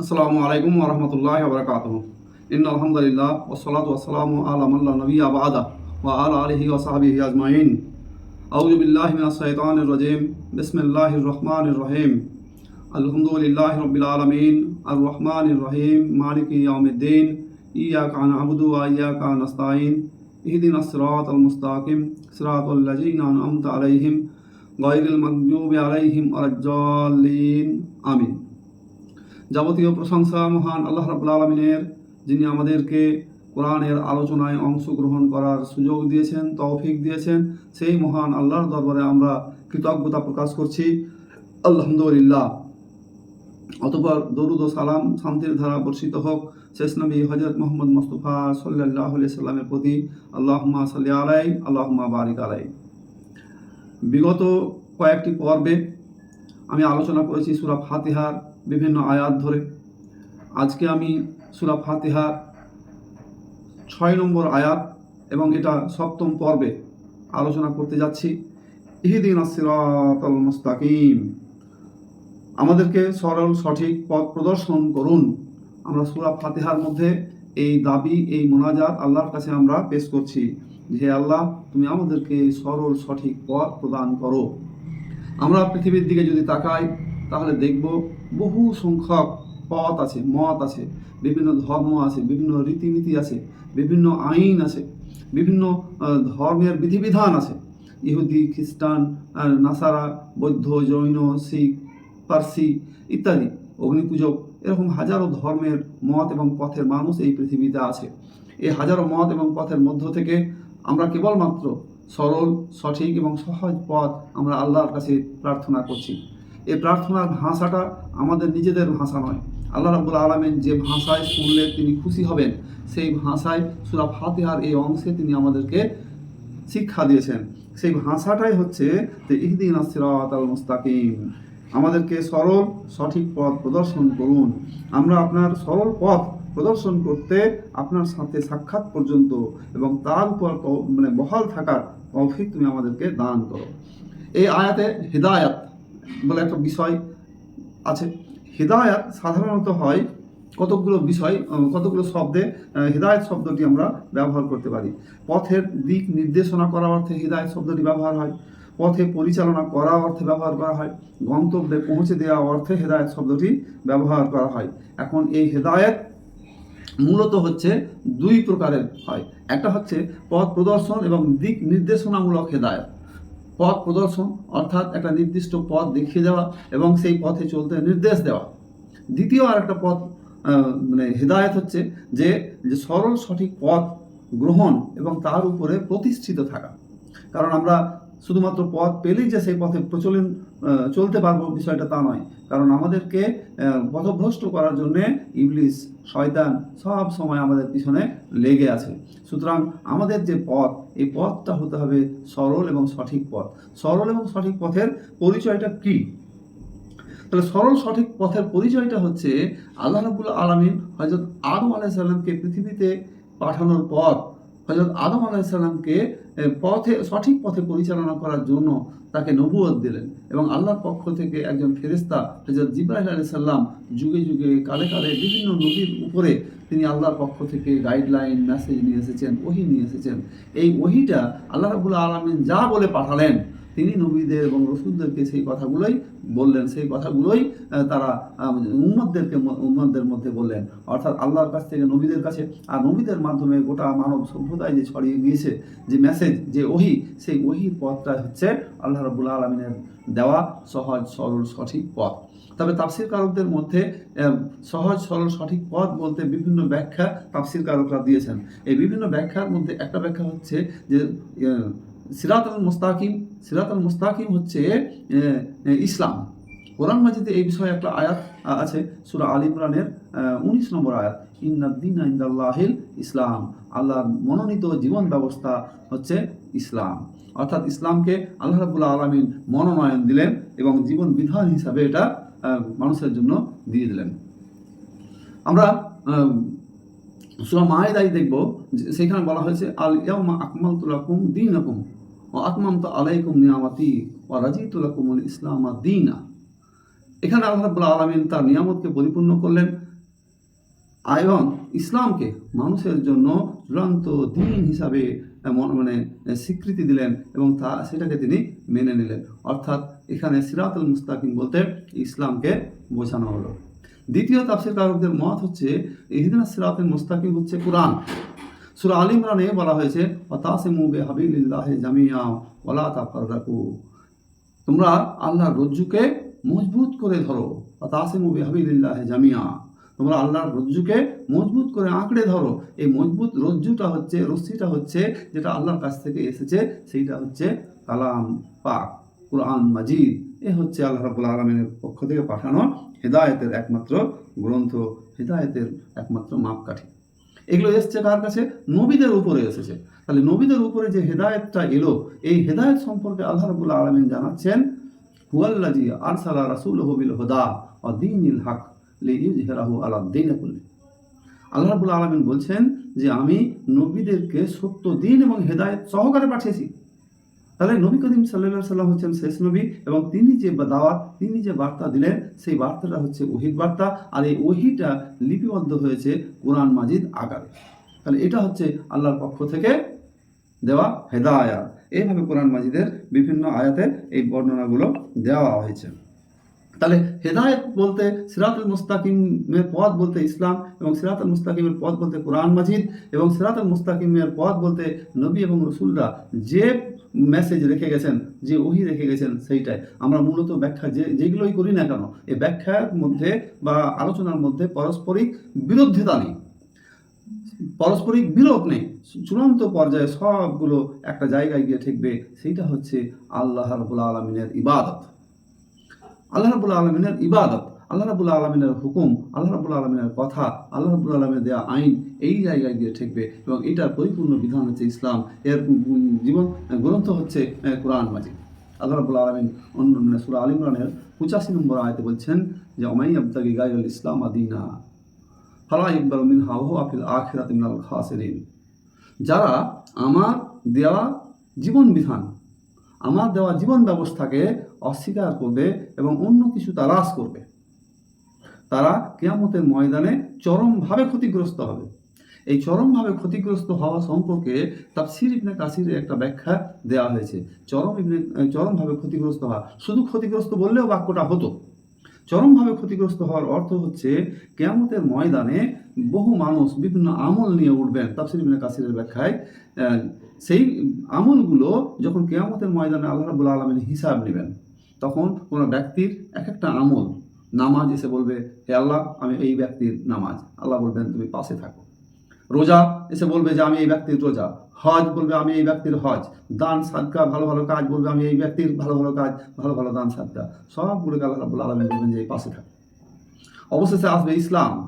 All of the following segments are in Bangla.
আসসালামু আলাইকুম ওরহমতুল্লাহ বরকাত ইন আলহামদুলিল্লাহ ওসলাত ওসালাম আলামাল্লা নবী আবাদা ওয়া আলা আলহি ওসাহাবিহি আজমাইন আউযু বিল্লাহি মিনাশ শাইতানির রাজিম বিসমিল্লাহির রহমানির রহিম আলহামদুলিল্লাহি রাব্বিল আলামিন আর রহমানির রহিম মালিকি ইয়াউমিদ্দিন ইয়াকা না'বুদু ওয়া ইয়াকা নাস্তাইন ইহদিনাস সিরাতাল মুস্তাকিম সিরাতাল লাযিনা আন'আমতা আলাইহিম গায়রিল মাগদুবি আলাইহিম ওয়ালাদ-দাল্লিন আমিন যাবতীয় প্রশংসা মহান আল্লাহ রাবুল আলমিনের, যিনি আমাদেরকে কোরআনের আলোচনায় অংশগ্রহণ করার সুযোগ দিয়েছেন, তৌফিক দিয়েছেন, সেই মহান আল্লাহর দরবারে আমরা কৃতজ্ঞতা প্রকাশ করছি। আলহামদুলিল্লাহ। অতপর দরুদ ও সালাম শান্তির ধারা বর্ষিত হোক। শেষ নবী হজরত মোহাম্মদ মুস্তফা সাল্লাহ সাল্লামের প্রতি আল্লাহমা সাল্লি আলাই আল্লাহমা বারিক আলাই। বিগত কয়েকটি পর্বে আমি আলোচনা করেছি সুরা ফাতিহার। বিভিন্ন আয়াত ধরে। আজকে আমি সুরা ফাতিহার ছয় নম্বর আয়াত এবং এটা সপ্তম পর্বে আলোচনা করতে যাচ্ছি। ইহিদিন আসিরাতাল মুস্তাকিম। আমাদেরকে সরল সঠিক পথ প্রদর্শন করুন। আমরা সুরা ফাতিহার মধ্যে এই দাবি, এই মোনাজাত আল্লাহর কাছে আমরা পেশ করছি যে আল্লাহ, তুমি আমাদেরকে সরল সঠিক পথ প্রদান করো। আমরা পৃথিবীর দিকে যদি তাকাই, তাহলে দেখব বহু সংখ্যক পথ আছে, মত আছে, বিভিন্ন ধর্ম আছে, বিভিন্ন রীতিনীতি আছে, বিভিন্ন আইন আছে, বিভিন্ন ধর্মের বিধিবিধান আছে। ইহুদি খ্রিস্টান নাসারা, বৌদ্ধ, জৈন, শিখ, পার্সি ইত্যাদি, অগ্নিপূজক, এরকম হাজারো ধর্মের মত এবং পথের মানুষ এই পৃথিবীতে আছে। এই হাজারো মত এবং পথের মধ্য থেকে আমরা কেবলমাত্র সরল, সঠিক এবং সহজ পথ আমরা আল্লাহর কাছে প্রার্থনা করছি। এই প্রার্থনার ভাষাটা আমাদের নিজেদের ভাষা নয়। আল্লাহ রাবুল আলমেন যে ভাষায় শুনলে তিনি খুশি হবেন, সেই ভাষায় সুরা ফাতেহার এই অংশে তিনি আমাদেরকে শিক্ষা দিয়েছেন। সেই ভাষাটাই হচ্ছে যে ইহদিন আসিরাত আল মুস্তাকিম। আমাদেরকে সরল, সঠিক পথ প্রদর্শন করুন। আমরা আপনার সরল পথ প্রদর্শন করতে আপনার সাথে সাক্ষাৎ পর্যন্ত এবং তার উপর মানে বহাল থাকার তৌফিক তুমি আমাদেরকে দান করো। এই আয়াতে হৃদায়াত বলে একটা বিষয় আছে। হৃদায়াত সাধারণত হয় কতকগুলো বিষয় কতগুলো শব্দে হৃদায়ত শব্দটি আমরা ব্যবহার করতে পারি। পথের দিক নির্দেশনা করা অর্থে হৃদায়ত শব্দটি ব্যবহার হয়। পথে পরিচালনা করা অর্থে ব্যবহার করা হয়। গন্তব্যে পৌঁছে দেওয়া অর্থে হেদায়ত শব্দটি ব্যবহার করা হয়। এখন এই হেদায়ত মূলত হচ্ছে দুই প্রকারের হয়। একটা হচ্ছে পথ প্রদর্শন এবং দিক নির্দেশনামূলক হেদায়ত। পথ প্রদর্শন, অর্থাৎ একটা নির্দিষ্ট পথ দেখিয়ে দেওয়া এবং সেই পথে চলতে নির্দেশ দেওয়া। দ্বিতীয় আর একটা পথ মানে হেদায়ত হচ্ছে যে যে সরল সঠিক পথ গ্রহণ এবং তার উপরে প্রতিষ্ঠিত থাকা। কারণ আমরা শুধুমাত্র পথ পেলেই যে সেই পথে প্রচলন চলতে পারব বিষয়টা তা নয়। কারণ আমাদেরকে পথভ্রষ্ট করার জন্যে ইবলিস, শয়তান সব সময় আমাদের পিছনে লেগে আছে। সুতরাং আমাদের যে পথ এই পথটা হতে হবে সরল এবং সঠিক পথ। সরল এবং সঠিক পথের পরিচয়টা কী? তাহলে সরল সঠিক পথের পরিচয়টা হচ্ছে আল্লাহ রাবুল আলমিন হজরত আদম আলাইসাল্লামকে পৃথিবীতে পাঠানোর পর হজরত আদম আলাইসাল্লামকে পথে, সঠিক পথে পরিচালনা করার জন্য তাকে নবুয়ত দিলেন এবং আল্লাহর পক্ষ থেকে একজন ফেরেস্তা হজরত জিব্রাহিম আলাইসাল্লাম যুগে যুগে কালে কালে বিভিন্ন নবীর উপরে তিনি আল্লাহর পক্ষ থেকে গাইডলাইন মেসেজ নিয়ে এসেছেন, ওহি নিয়ে এসেছেন। এই ওহিটা আল্লাহ রাবুল আলমিন যা বলে পাঠালেন তিনি নবীদের এবং রসুলদেরকে সেই কথাগুলোই বললেন, সেই কথাগুলোই তারা উম্মদদেরকে উম্মদদের মধ্যে বললেন। অর্থাৎ আল্লাহর কাছ থেকে নবীদের কাছে, আর নবীদের মাধ্যমে গোটা মানব সভ্যতায় যে ছড়িয়ে গিয়েছে, যে মেসেজ যে ওহি, সেই ওহির পথটা হচ্ছে আল্লাহ রাবুল আলমিনের দেওয়া সহজ, সরল, সঠিক পথ। তবে তাফসির কারকদের মধ্যে সহজ, সরল, সঠিক পথ বলতে বিভিন্ন ব্যাখ্যা তাফসির কারকরা দিয়েছেন। এই বিভিন্ন ব্যাখ্যার মধ্যে একটা ব্যাখ্যা হচ্ছে যে সিরাত আল মুস্তাকিম সিরাত আল মুস্তাকিম হচ্ছে ইসলাম। কোরআন মাজিদে এই বিষয়ে একটা আয়াত আছে, সুরা আল ইমরানের উনিশ নম্বর আয়াত। ইন্নাদ্দিন ইন্দাল্লাহিল ইসলাম। আল্লাহর মনোনীত জীবন ব্যবস্থা হচ্ছে ইসলাম। অর্থাৎ ইসলামকে আল্লাহ রাবুল্লাহ আলমিন মনোনয়ন দিলেন এবং জীবন বিধান হিসাবে এটা মানুষের জন্য দিয়ে দিলেন। আমরা সুরা মায়েদাই দেখব সেখানে বলা হয়েছে, আল ইয়াউমা আকমালতু লাকুম দীনাকুম। আতমামতু আলাইকুম নিয়ামাতি ওয়া রাজিতু লাকুমুল ইসলাম দীনা। এখানে আল্লাহ রাব্বুল আলামিন তার নিয়ামতকে পরিপূর্ণ করলেন। এবং ইসলামকে মানুষের জন্য চূড়ান্ত দিন হিসাবে মানে স্বীকৃতি দিলেন এবং তা, সেটাকে তিনি মেনে নিলেন। অর্থাৎ এখানে সিরাতুল মুস্তাকিম বলতে ইসলামকে বোঝানো হলো। দ্বিতীয় তাফসির কারকদের মত হচ্ছে ইহদিন সিরাতুল মুস্তাকিম হচ্ছে কোরআন। সুরা আল ইমরানে বলা হয়েছে জামিয়া তোমরা আল্লাহর রজ্জুকে মজবুত করে ধরো, অতাসিমু বে হাবিলিল্লাহ জামিয়া তোমরা আল্লাহর রজ্জুকে মজবুত করে আঁকড়ে ধরো। এই মজবুত রজ্জুটা হচ্ছে, রশ্মিটা হচ্ছে, যেটা আল্লাহর কাছ থেকে এসেছে, সেইটা হচ্ছে কালাম পাক, কোরআন মাজিদ। এ হচ্ছে আল্লাহ রাবুল আলমিনের পক্ষ থেকে পাঠানো হেদায়েতের একমাত্র গ্রন্থ, হেদায়েতের একমাত্র মাপকাঠি। এগুলো এসছে কার কাছে? নবীদের উপরে এসেছে। তাহলে নবীদের উপরে যে হেদায়তটা এলো, এই হেদায়ত সম্পর্কে আল্লাহ রবুল্লা আলমিন জানাচ্ছেন হুয়াল্লাজি আরসালা রাসুল হবিল হদা ও দিনিল হক লিইজহিরাহু হেরাহু আলাদ্দিন আল্লাহ রবুল্লা আলমিন বলছেন যে, আমি নবীদেরকে সত্য, দিন এবং হেদায়ত সহকারে পাঠিয়েছি। তাহলে নবী করিম সাল্লাহ হচ্ছেন শেষ নবী এবং তিনি যে দাওয়াত, তিনি যে বার্তা দিলেন, সেই বার্তাটা হচ্ছে ওহিদ বার্তা। আর এই ওহিটা লিপিবদ্ধ হয়েছে কোরআন মাজিদ আকারে। তাহলে এটা হচ্ছে আল্লাহর পক্ষ থেকে দেওয়া হেদায়াত। এইভাবে কোরআন মাজিদের বিভিন্ন আয়াতের এই বর্ণনাগুলো দেওয়া হয়েছে। তাহলে হেদায়েত বলতে সিরাতুল মুস্তাকিমের পথ বলতে ইসলাম এবং সিরাতুল মুস্তাকিমের পথ বলতে কোরআন মাজিদ এবং সিরাতুল মুস্তাকিমের পথ বলতে নবী এবং রসুলরা যে মেসেজ রেখে গেছেন, যে ওহি রেখে গেছেন সেইটাই। আমরা মূলত ব্যাখ্যা যে, যেগুলোই করি না কেন, এই ব্যাখ্যার মধ্যে বা আলোচনার মধ্যে পারস্পরিক বিরোধিতা নেই। পারস্পরিক বিরোধ নেই। চূড়ান্ত পর্যায়ে সবগুলো একটা জায়গায় গিয়ে ঠেকবে, সেইটা হচ্ছে আল্লাহ রাবুল আলমিনের ইবাদত। আল্লাহ রাবুল আলমিনের ইবাদত, আল্লাহ রাবুল আলমিনের হুকুম, আল্লাহ রাবুল আলমিনের কথা, আল্লাহ রাবুল আলমিনের দেওয়া আইন, এই জায়গায় গিয়ে ঠেকবে এবং এটার পরিপূর্ণ বিধান হচ্ছে ইসলাম। এর জীবন গ্রন্থ হচ্ছে কোরআন মাজিদ। আল্লাহ রাবুল আলমিন অন্য সুরা আল ইমরানের পঁচাশি নম্বর আয়তে বলছেন যে অমাই আবতাগি গাইল ইসলাম আদিনা, ফালা ইকবাল মিন হাওহ আফিল আখিরাত মিনাল খাসিরিন। যারা আমার দেওয়া জীবন বিধান আমার দেওয়া জীবন ব্যবস্থাকে অস্বীকার করবে এবং অন্য কিছু তালাশ করবে। তারা কেয়ামতের ময়দানে চরমভাবে ক্ষতিগ্রস্ত হবে। এই চরমভাবে ক্ষতিগ্রস্ত হওয়া সম্পর্কে তাফসির ইবনে কাসিরের একটা ব্যাখ্যা দেওয়া হয়েছে। চরম ইবনে, চরমভাবে ক্ষতিগ্রস্ত হওয়া। শুধু ক্ষতিগ্রস্ত বললেও বাক্যটা হতো। চরমভাবে ক্ষতিগ্রস্ত হওয়ার অর্থ হচ্ছে কেয়ামতের ময়দানে বহু মানুষ বিভিন্ন আমল নিয়ে উঠবেন। তাফসির ইবনে কাসিরের ব্যাখ্যায় সেই আমলগুলো যখন কেয়ামতের ময়দানে আল্লাহ রাবুল আলমিন হিসাব নেবেন, তখন কোনো ব্যক্তির এক একটা আমল, নামাজ এসে বলবে, হে আল্লাহ, আমি এই ব্যক্তির নামাজ। আল্লাহ বলবেন, তুমি পাশে থাকো। রোজা এসে বলবে যে, আমি এই ব্যক্তির রোজা। হজ বলবে, আমি এই ব্যক্তির হজ। দান, সাদকা, ভালো ভালো কাজ বলবে, আমি এই ব্যক্তির ভালো ভালো কাজ, ভালো ভালো দান, সাদকা। সবগুলোকে আল্লাহ রাবুল আলমিন বলবেন যে, এই পাশে থাকো। অবশেষে আসবে ইসলাম।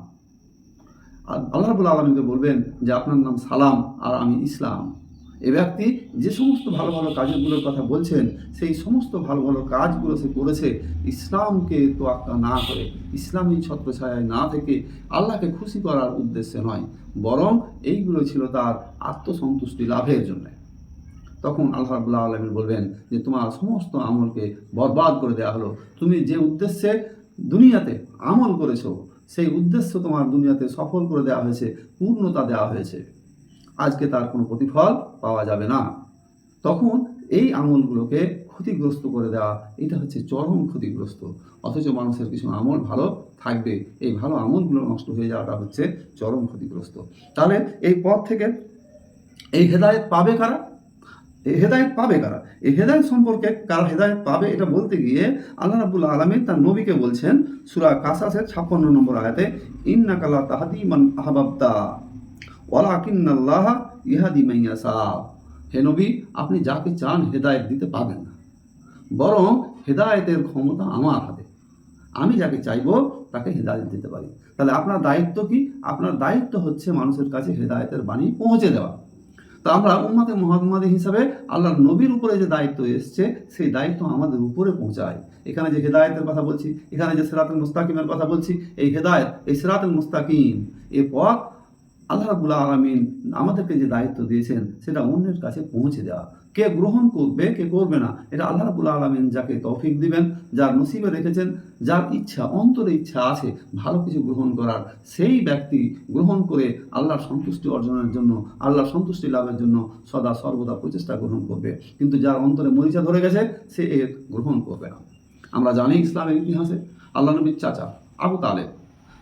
আর আল্লাহ রাবুল আলমীকে বলবেন যে, আপনার নাম সালাম আর আমি ইসলাম। এ ব্যক্তি যে সমস্ত ভালো ভালো কাজগুলোর কথা বলছেন, সেই সমস্ত ভালো ভালো কাজগুলো সে করেছে, ইসলামকে তোয়াক্কা না করে, ইসলামী ছত্রছায়ায় না থেকে আল্লাহকে খুশি করার উদ্দেশ্যে নয়, বরং এইগুলো ছিল তার আত্মসন্তুষ্টি লাভের জন্য। তখন আল্লাহ রাবুল্লাহ আলমিন বলবেন যে, তোমার সমস্ত আমলকে বরবাদ করে দেওয়া হলো। তুমি যে উদ্দেশ্যে দুনিয়াতে আমল করেছ, সেই উদ্দেশ্য তোমার দুনিয়াতে সফল করে দেওয়া হয়েছে, পূর্ণতা দেওয়া হয়েছে। আজকে তার কোনো প্রতিফল পাওয়া যাবে না। তখন এই আমলগুলোকে ক্ষতিগ্রস্ত করে দেওয়া, এটা হচ্ছে চরম ক্ষতিগ্রস্ত। অথচ মানুষের কিছু আমল ভালো থাকবে। এই ভালো আমলগুলো নষ্ট হয়ে যাওয়াটা হচ্ছে চরম ক্ষতিগ্রস্ত। তাহলে এই পথ থেকে এই হেদায়েত পাবে কারা? এই হেদায়েত পাবে কারা? এই হেদায়েত সম্পর্কে কারা হেদায়েত পাবে এটা বলতে গিয়ে আল্লাহ রাবুল আলমী তার নবীকে বলছেন, সুরা কাসাসের ছাপ্পান্ন নম্বর আয়াতে ইন্না কালা তাহাদি মান আহবাবদা ইহাদি মাইয়াসা হে নবী, আপনি যাকে চান হেদায়েত দিতে পারবেন না। বরং হেদায়েতের ক্ষমতা আমার হাতে। আমি যাকে চাইব তাকে হেদায়েত দিতে পারি। তাহলে আপনার দায়িত্ব কি? আপনার দায়িত্ব হচ্ছে মানুষের কাছে হেদায়েতের বাণী পৌঁছে দেওয়া। তো আমরা উম্মাতে মোহাম্মদ হিসাবে আল্লাহর নবীর উপরে যে দায়িত্ব এসছে, সেই দায়িত্ব আমাদের উপরে পৌঁছায়। এখানে যে হেদায়েতের কথা বলছি, এখানে যে সিরাতুল মুস্তাকিমের কথা বলছি, এই হেদায়েত, এই সিরাতুল মুস্তাকিম এই পথ আল্লাহ রাবুল্লাহ আলমিন আমাদেরকে যে দায়িত্ব দিয়েছেন, সেটা অন্যের কাছে পৌঁছে দেওয়া। কে গ্রহণ করবে, কে করবে না, এটা আল্লাহ রাবুল্লাহ আলমিন যাকে তৌফিক দিবেন, যার নসিবে রেখেছেন, যার ইচ্ছা, অন্তরে ইচ্ছা আছে ভালো কিছু গ্রহণ করার, সেই ব্যক্তি গ্রহণ করে আল্লাহর সন্তুষ্টি অর্জনের জন্য, আল্লাহর সন্তুষ্টি লাভের জন্য সদা সর্বদা প্রচেষ্টা গ্রহণ করবে। কিন্তু যার অন্তরে মরিচা ধরে গেছে, সে এর গ্রহণ করবে না। আমরা জানি ইসলামের ইতিহাসে আল্লাহ নবীর চাচা আবু তালেব,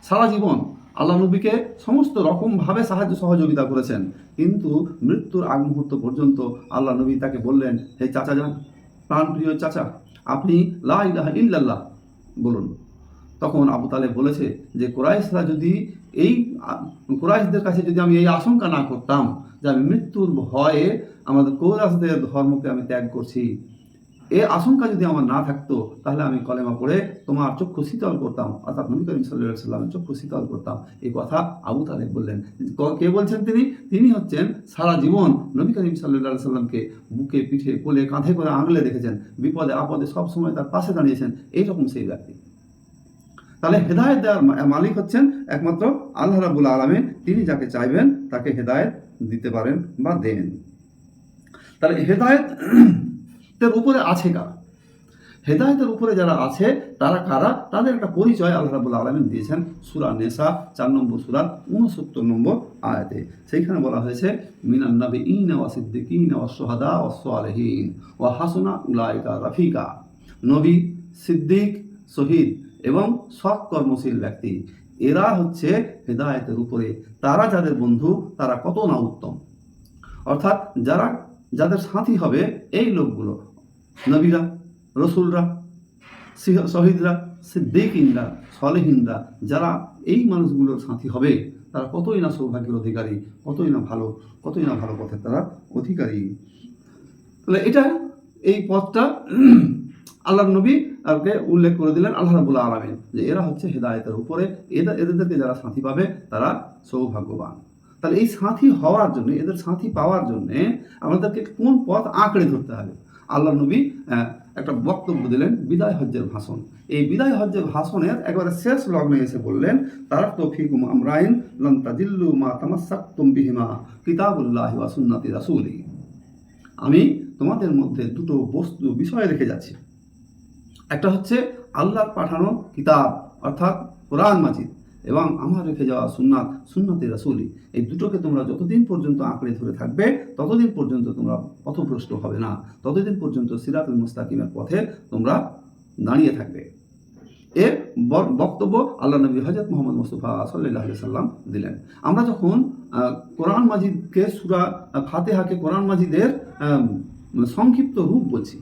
সারা জীবন আল্লাহ নবীকে সমস্ত রকমভাবে সাহায্য সহযোগিতা করেছেন। কিন্তু মৃত্যুর আগ মুহূর্ত পর্যন্ত আল্লাহ নবী তাকে বললেন, হে চাচা যান, প্রাণপ্রিয় চাচা, আপনি লা ইলাহা ইল্লাল্লাহ বলুন। তখন আবু তালে বলেছে যে, কোরাইশরা যদি এই, কোরাইশদের কাছে যদি আমি এই আশঙ্কা না করতাম যে আমি মৃত্যুর ভয়ে আমাদের কৌরাসদের ধর্মকে আমি ত্যাগ করছি এ আশঙ্কা যদি আমার না থাকতো, তাহলে আমি কলেমা পড়ে তোমার চক্ষু শীতল করতাম। অর্থাৎ নবী করিম সাল্লাহ সাল্লামের চক্ষু শীতল করতাম। এই কথা আবু তালেব বললেন। কে বলছেন তিনি? তিনি হচ্ছেন সারা জীবন নবী করিম সাল্লাহ সাল্লামকে বুকে, পিঠে, কোলে, কাঁধে করে আঙলে দেখেছেন। বিপদে আপদে সব সময় তার পাশে দাঁড়িয়েছেন। এইরকম সেই ব্যক্তি। তাহলে হেদায়েত দেওয়ার মালিক হচ্ছেন একমাত্র আল্লাহ রাবুল আলমে তিনি যাকে চাইবেন, তাকে হেদায়েত দিতে পারেন বা দেন। তাহলে হেদায়েত এর উপরে আছে কারা? হেদায়তের উপরে যারা আছে, তারা কারা? তাদের একটা পরিচয় আল্লাহ রাবুল আলমিন দিয়েছেন সুরা নেশা চার নম্বর সুরার উনসত্তর নম্বর আয়াতে। সেইখানে বলা হয়েছে, মিনান নবী ইন ওয়া সিদ্দিকিন ওয়া সোহাদা ওয়া সোয়ালহীন ওয়া হাসুনা উলায়কা রাফিকা। নবী, সিদ্দিক, শহীদ এবং সৎ কর্মশীল ব্যক্তি, এরা হচ্ছে হেদায়েতের উপরে। তারা যাদের বন্ধু, তারা কত না উত্তম। অর্থাৎ যারা, যাদের সাথী হবে, এই লোকগুলো নবীরা, রসুলরা শহীদরা, সিদ্দিকিনরা, সলেহিনরা, যারা এই মানুষগুলোর সাথী হবে, তারা কতই না সৌভাগ্যের অধিকারী, কতই না ভালো, কতই না ভালো পথে তারা অধিকারী। তাহলে এটা এই পথটা আল্লাহ নবী আরকে উল্লেখ করে দিলেন আল্লাহ রাবুল্লাহ আলমিন, যে এরা হচ্ছে হেদায়েতের উপরে, এদের এদেরকে যারা সাথী পাবে, তারা সৌভাগ্যবান। তাহলে এই সাথী হওয়ার জন্য, এদের সাথী পাওয়ার জন্য আমাদেরকে কোন পথ আঁকড়ে ধরতে হবে? আল্লাহ নবী একটা বক্তব্য দিলেন, বিদায় হজ্জের ভাষণ। এই বিদায় হজ্জের ভাষণের একবারে শেষ লগ্নে এসে বললেন, তারা তৌফিকুম আমরাইন লন তাজিল্লু মা তামাসাক্তুম বিহিমা কিতাবুল্লাহি ওয়া সুন্নাতি রাসূলি। আমি তোমাদের মধ্যে দুটো বস্তু, বিষয় রেখে যাচ্ছি। একটা হচ্ছে আল্লাহর পাঠানো কিতাব, অর্থাৎ কোরআন মাজিদ। এবং আমার রেখে যাওয়া সুন্নাত, সুন্নাতে রাসুলি, এই দুটোকে তোমরা যতদিন পর্যন্ত আঁকড়ে ধরে থাকবে, ততদিন পর্যন্ত তোমরা পথভ্রষ্ট হবে না। ততদিন পর্যন্ত সিরাতুল মুস্তাকিমের পথে তোমরা দাঁড়িয়ে থাকবে। এর বক্তব্য আল্লাহ নবী হজরত মোহাম্মদ মুস্তফা সাল্লাহ সাল্লাম দিলেন। আমরা যখন কোরআন মাজিদকে সুরা ফাতেহাকে কোরআন মাজিদের সংক্ষিপ্ত রূপ বলছি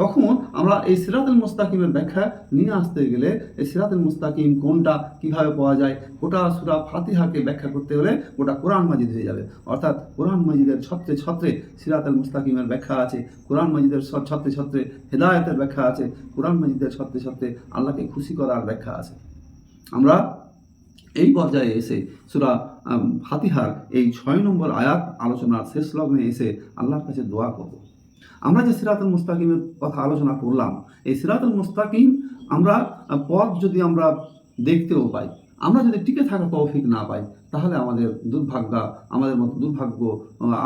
তখন আমরা এই সিরাতুল মুস্তাকিমের ব্যাখ্যা নিয়ে আসতে গেলে এই সিরাতুল মুস্তাকিম কোনটা, কীভাবে পাওয়া যায়, গোটা সুরা ফাতিহাকে ব্যাখ্যা করতে হলে গোটা কোরআন মাজিদ হয়ে যাবে। অর্থাৎ কোরআন মাজিদের ছত্রে ছত্রে সিরাতুল মুস্তাকিমের ব্যাখ্যা আছে, কোরআন মাজিদের ছত্রে ছত্রে হেদায়েতের ব্যাখ্যা আছে, কোরআন মাজিদের ছত্রে ছত্রে আল্লাহকে খুশি করার ব্যাখ্যা আছে। আমরা এই পর্যায়ে এসে সুরা ফাতিহার এই ছয় নম্বর আয়াত আলোচনার শেষ লগ্নে এসে আল্লাহর কাছে দোয়া করব। আমরা যে সিরাতুল মুস্তাকিমের কথা আলোচনা করলাম, এই সিরাতুল মুস্তাকিম আমরা পথ যদি আমরা দেখতেও পাই, আমরা যদি টিকে থাকা তৌফিক না পাই, তাহলে আমাদের দুর্ভাগ্য, আমাদের মতো দুর্ভাগ্য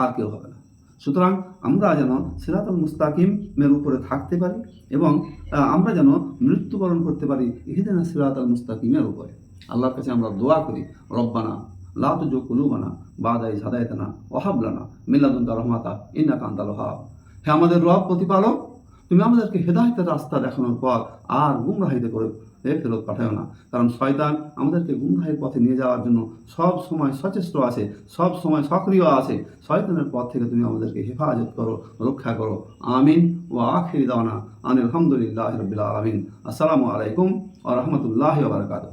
আর কেউ হবে না। সুতরাং আমরা যেন সিরাতুল মুস্তাকিমের উপরে থাকতে পারি এবং আমরা যেন মৃত্যুবরণ করতে পারি ইহিদিনা সিরাতুল মুস্তাকিমের উপরে। আল্লাহর কাছে আমরা দোয়া করি, রব্বানা, লা তুজু কুলুবানা বাদাই সাদায়তানা ওহাবলানা মিল্লাদুল্লাহ রহমাতা ইন্না কান্তাল ওহাব হে আমাদের রব প্রতিপালক, তুমি আমাদেরকে হেদায়তের রাস্তা দেখানোর পর আর গুমরাহিতে করে এ ফেরত পাঠাও না। কারণ শয়তান আমাদেরকে গুমরাহের পথে নিয়ে যাওয়ার জন্য সব সময় সচেষ্ট আছে, সব সময় সক্রিয় আছে। শয়তানের পথ থেকে তুমি আমাদেরকে হেফাজত করো, রক্ষা করো। আমিন ও আখির দাওয়ানা আনিল আলহামদুলিল্লাহ রবিল আলমিন। আসসালামু আলাইকুম ও রহমতুল্লাহ বারকাতুহ।